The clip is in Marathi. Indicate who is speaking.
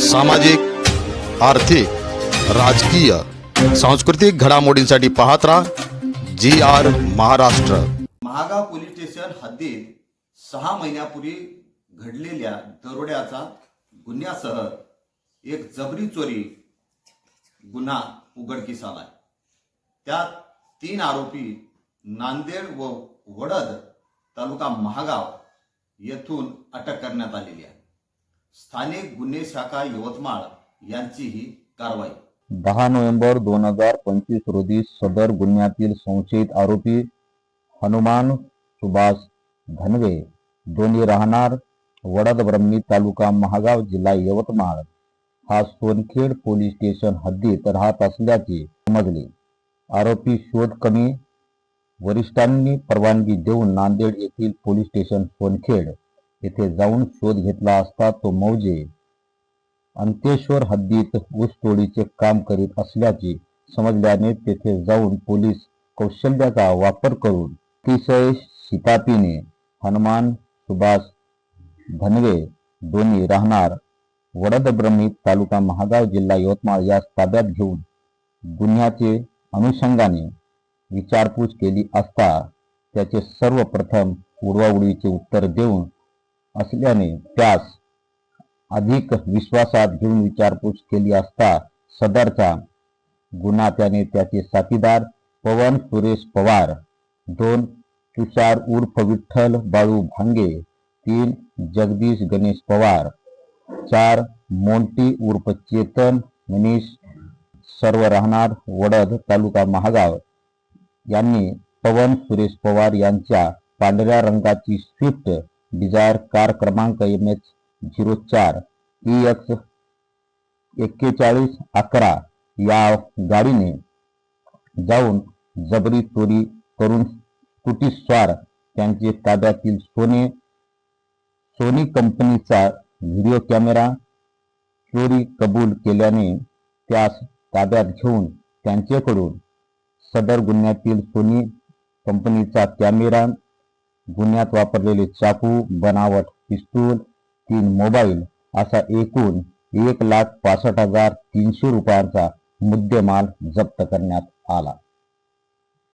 Speaker 1: सामाजिक आर्थिक राजकीय सांस्कृतिक घडामोडींसाठी पाहत राहा G R Maharashtra.
Speaker 2: Mahagaon police station हद्दीत सहा महिन्यापूर्वी घडलेल्या दरोड्याचा गुन्ह्यासह एक जबरी चोरी गुन्हा उघडकीस आला त्यात तीन आरोपी नांदेड व वडद तालुका महागाव येथून अटक करण्यात आलेली आहे. स्थानिक गुन्हे शाखा यवतमाळ यांची ही कारवाई.
Speaker 3: दहा नोव्हेंबर दोन हजार पंचवीस रोजी सदर गुन्ह्यातील संशयित आरोपी हनुमान सुभाष धनवे दोन्ही राहणार वडद ब्रह्मी तालुका महागाव जिल्हा यवतमाळ. हा सोनखेड पोलीस स्टेशन हद्दीत राहत असल्याचे समजले. आरोपी शोध कमी वरिष्ठांनी परवानगी देऊन नांदेड येथील पोलीस स्टेशन सोनखेड येथे जाऊन शोध घेतला असता तो मौजे अंतेश्वर हद्दीत ऊसतोडीचे काम करीत असल्याचे समजल्याने तेथे जाऊन पोलीस कौशल्याचा वापर करून अतिशय शितापीने हनुमान सुभाष धनवे दोन्ही राहणार वडदब्रह्मी तालुका महागाव जिल्हा यवतमाळ यास ताब्यात घेऊन गुन्ह्याचे अनुषंगाने विचारपूस केली असता त्याचे सर्वप्रथम उडवाउडवीचे उत्तर देऊन असल्याने त्यास अधिक विश्वासात घेऊन विचारपूस केली असता सदरचा गुन्हा त्याने त्याचे साथीदार पवन सुरेश पवार दोन तुषार उर्फ विठ्ठल बाळू भांगे तीन जगदीश गणेश पवार चार मोंटी उर्फ चेतन मनीष सर्व राहणार वडद तालुका महागाव. यांनी पवन सुरेश पवार यांच्या पांढऱ्या रंगाची स्विफ्ट डिझायर कार क्रमांक एम एच झिरो चार ई एक्स एक्केचाळीस अकरा या गाडीने जाऊन जबरी चोरी करून स्कूटी स्वार त्यांचे ताब्यातील सोने, सोनी कंपनीचा व्हिडिओ कॅमेरा चोरी कबूल केल्याने त्यास ताब्यात घेऊन त्यांच्याकडून सदर गुन्ह्यातील सोनी कंपनीचा कॅमेरा गुन्ह्यात वापरलेले चाकू बनावट पिस्तूल तीन मोबाईल असा एकूण एक लाख पासष्ट हजार तीनशे रुपयांचा मुद्देमाल जप्त करण्यात आला.